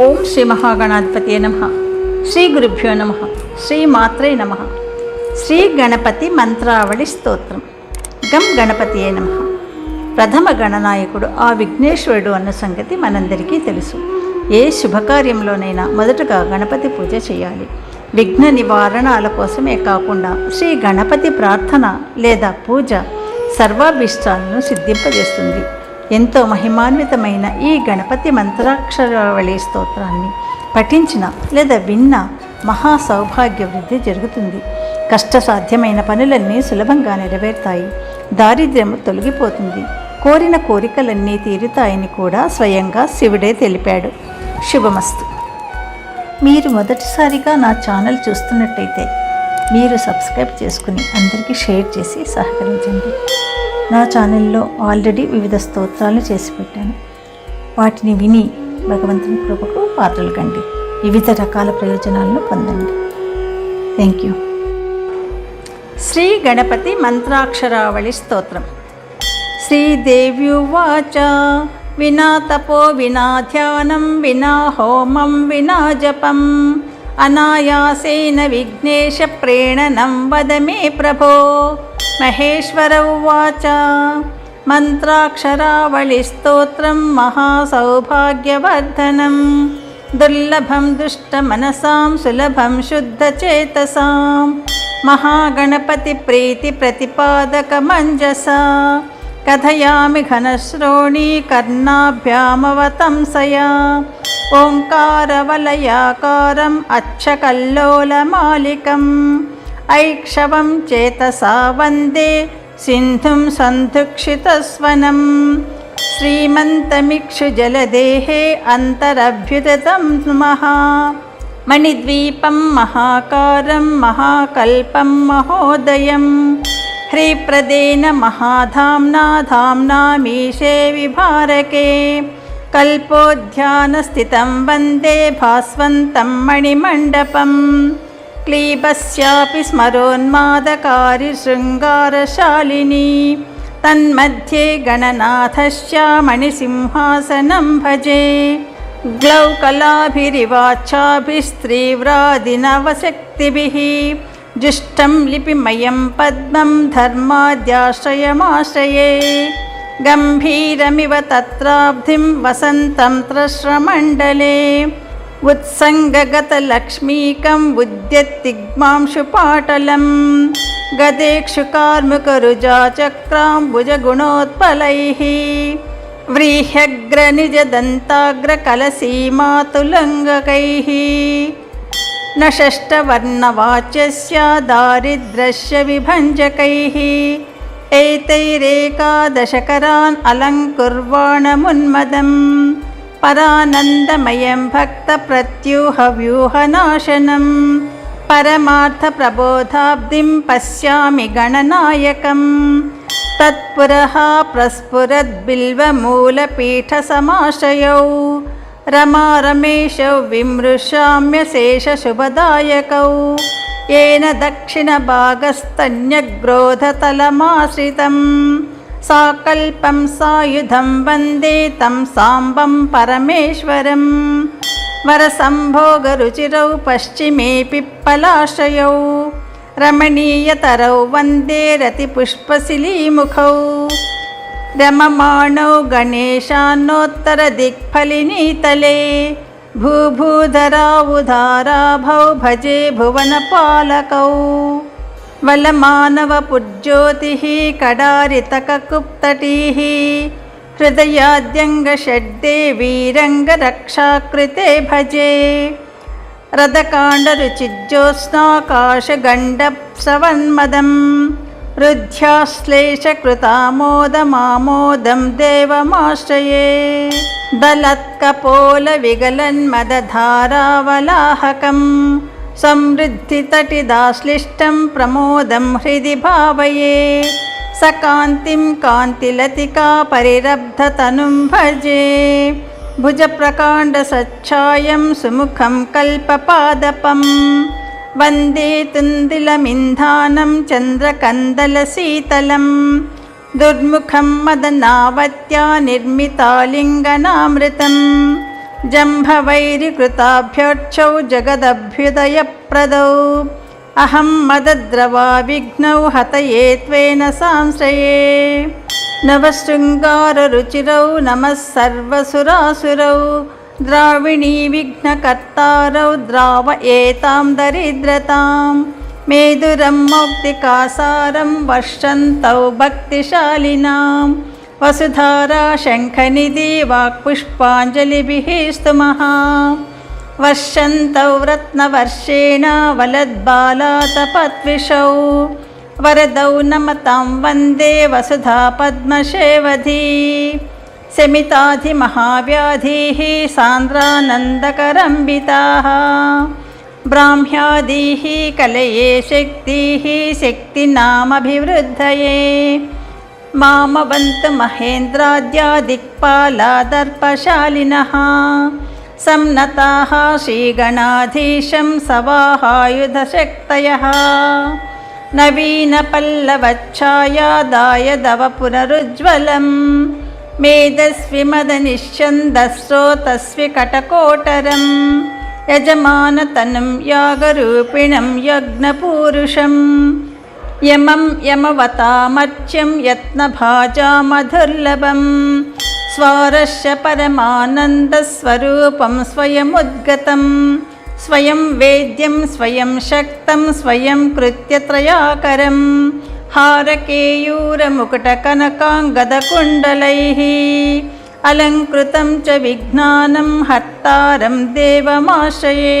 ఓం శ్రీ మహాగణాధిపతి నమ. శ్రీ గురుభ్యో నమ. శ్రీ మాత్రే నమ. శ్రీ గణపతి మంత్రావళి స్తోత్రం. గం గణపతి నమ. ప్రథమ గణనాయకుడు ఆ విఘ్నేశ్వరుడు అన్న సంగతి మనందరికీ తెలుసు. ఏ శుభకార్యంలోనైనా మొదటగా గణపతి పూజ చేయాలి. విఘ్న నివారణాల కోసమే కాకుండా శ్రీ గణపతి ప్రార్థన లేదా పూజ సర్వాభీష్టాలను సిద్ధింపజేస్తుంది. ఎంతో మహిమాన్వితమైన ఈ గణపతి మంత్రాక్షరావళి స్తోత్రాన్ని పఠించిన లేదా విన్న మహా సౌభాగ్య వృద్ధి జరుగుతుంది. కష్టసాధ్యమైన పనులన్నీ సులభంగా నెరవేరుతాయి. దారిద్ర్యం తొలగిపోతుంది. కోరిన కోరికలన్నీ తీరుతాయని కూడా స్వయంగా శివుడే తెలిపాడు. శుభమస్తు. మీరు మొదటిసారిగా నా ఛానల్ చూస్తున్నట్టయితే మీరు సబ్స్క్రైబ్ చేసుకుని అందరికీ షేర్ చేసి సహకరించండి. నా ఛానల్లో ఆల్రెడీ వివిధ స్తోత్రాలను చేసి పెట్టాను. వాటిని విని భగవంతుని కృపకు పాత్రలు కండి. వివిధ రకాల ప్రయోజనాలను పొందండి. థ్యాంక్ యూ శ్రీ గణపతి మంత్రాక్షరావళి స్తోత్రం. శ్రీదేవ్యువాచ వినా తపో వినా ధ్యానం వినా హోమం వినా జపం. अनायासेन विघ्नेशप्रेणनं वद मे प्रभो। महेश्वर उवाच। मन्त्राक्षरावलिस्तोत्रं महासौभाग्यवर्धनं। दुर्लभं दुष्टमनसां सुलभं शुद्धचेतसां। महागणपतिप्रीतिप्रतिपादकमञ्जसा। कथयामि घनश्रोणी कर्णाभ्यामवतंसया ओङ्कारवलयाकारम् अच्छकल्लोलमालिकम् ऐक्षवं चेतसा वन्दे सिन्धुं सन्धुक्षितस्वनं। श्रीमन्तमिक्षुजलदेहे अन्तरभ्युदतं नमः मणिद्वीपं महाकारं महाकल्पं महोदयम्। ह्रीप्रदेन महाधाम्ना धाम्ना मीशे विभारके कल्पोद्यानस्थितं वन्दे भास्वन्तं मणिमण्डपम्। क्लीबस्यापि स्मरोन्मादकारिशृङ्गारशालिनी। तन्मध्ये गणनाथश्च मणिसिंहासनं भजे। ग्लौकलाभिरिवाचाभिस्त्रीव्रादिनवशक्तिभिः जुष्टं लिपिमयं पद्मं धर्माद्याश्रयमाश्रये गम्भीरमिव तत्राब्धिं वसन्तं त्रश्रमण्डले उत्सङ्गगतलक्ष्मीकम् उद्यत्तिग्मांशुपाटलं गदेक्षु कार्मुकरुजाचक्राम्बुजगुणोत्पलैः व्रीह्यग्रनिजदन्ताग्रकलसीमातुलङ्गकैः न षष्ठवर्णवाच्यस्य दारिद्रस्य विभञ्जकैः एतैरेकादशकरान् अलङ्कुर्वाणमुन्मदम्। परानन्दमयं भक्तप्रत्यूहव्यूहनाशनं परमार्थप्रबोधाब्धिं पश्यामि गणनायकम्। तत्पुरः प्रस्फुरद्बिल्वमूलपीठसमाश्रयौ रमा रमेशौ विमृशाम्यशेषशुभदायकौ येन दक्षिणभागस्तन्यग्रोधतलमाश्रितं साकल्पं सायुधं वन्दे तं साम्बं परमेश्वरं वरसम्भोगरुचिरौ पश्चिमे पिप्पलाश्रयौ रमणीयतरौ वन्दे रतिपुष्पशिलीमुखौ रममाणौ गणेशान्नोत्तरदिक्फलिनीतले भूभूधरावुधाराभौ भजे भुवनपालकौ। वलमानवपुज्योतिः कडारितककुप्तटीः। हृदयाद्यङ्गषड्दे वीरङ्गरक्षाकृते भजे। रथकाण्डरुचिज्योत्स्नाकाशगण्डप्सवन्मदं रुद्ध्याश्लेषकृतामोदमामोदं देवमाश्रये दलत्कपोलविगलन्मदधारावलाहकं समृद्धितटिदाश्लिष्टं प्रमोदं हृदि भावये सकान्तिं कान्तिलतिका परिरब्धतनुं भजे भुजप्रकाण्डसच्छायं सुमुखं कल्पपादपम् वन्दे तुन्दिलमिन्धानं चन्द्रकन्दलशीतलं दुर्मुखं मदनावत्या निर्मितालिङ्गनामृतं जम्भवैरिकृताभ्यर्चौ जगदभ्युदयप्रदौ अहं मदद्रवा विघ्नौ हतये त्वेन सांश्रये नवशृङ्गाररुचिरौ नमः सर्वसुरासुरौ द्राविणी विघ्नकर्तारौ द्राव एतां दरिद्रतां मेदुरं मौक्तिकासारं वर्षन्तौ भक्तिशालिनां वसुधारा शङ्खनिधि वाक्पुष्पाञ्जलिभिः स्तुमः वर्षन्तौ रत्नवर्षेण वलद्बालातपत्विषौ वरदौ नमतां वन्दे वसुधा पद्मशेवधी शमिताधिमहाव्याधिः सान्द्रानन्दकरम्बिताः। ब्राह्म्यादिः कलये शक्तिः शक्तिनामभिवृद्धये। मामवन्तु महेन्द्राद्या दिक्पालादर्पशालिनः सम्नताः श्रीगणाधीशं सवाहायुधशक्तयः। नवीनपल्लवच्छायादाय दव पुनरुज्ज्वलम् मेधस्विमदनिश्चन्दस्रोतस्वि कटकोटरम् यजमानतनुं यागरूपिणं यज्ञपूरुषम्। यमं यमवतामर्च्यं यत्नभाजामधुर्लभम् स्वारस्य परमानन्दस्वरूपं स्वयमुद्गतं स्वयं वेद्यं स्वयं शक्तं स्वयं कृत्यत्रयाकरं हारकेयूरमुकुटकनकाङ्गदकुण्डलैः अलङ्कृतं च विज्ञानं हर्तारं देवमाश्रये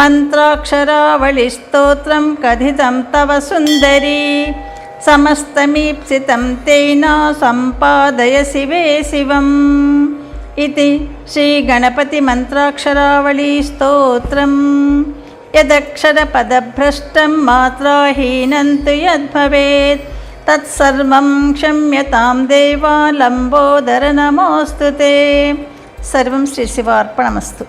मन्त्राक्षरावलिस्तोत्रं कथितं तव सुन्दरी समस्तमीप्सितं तेन सम्पादय शिवे शिवम् इति श्रीगणपतिमन्त्राक्षरावलीस्तोत्रम् यदक्षरपदभ्रष्टं मात्राहीनं तु यद्भवेत् तत्सर्वं क्षम्यतां देवा लम्बोदर नमोऽस्तु ते सर्वं श्रीशिवार्पणमस्तु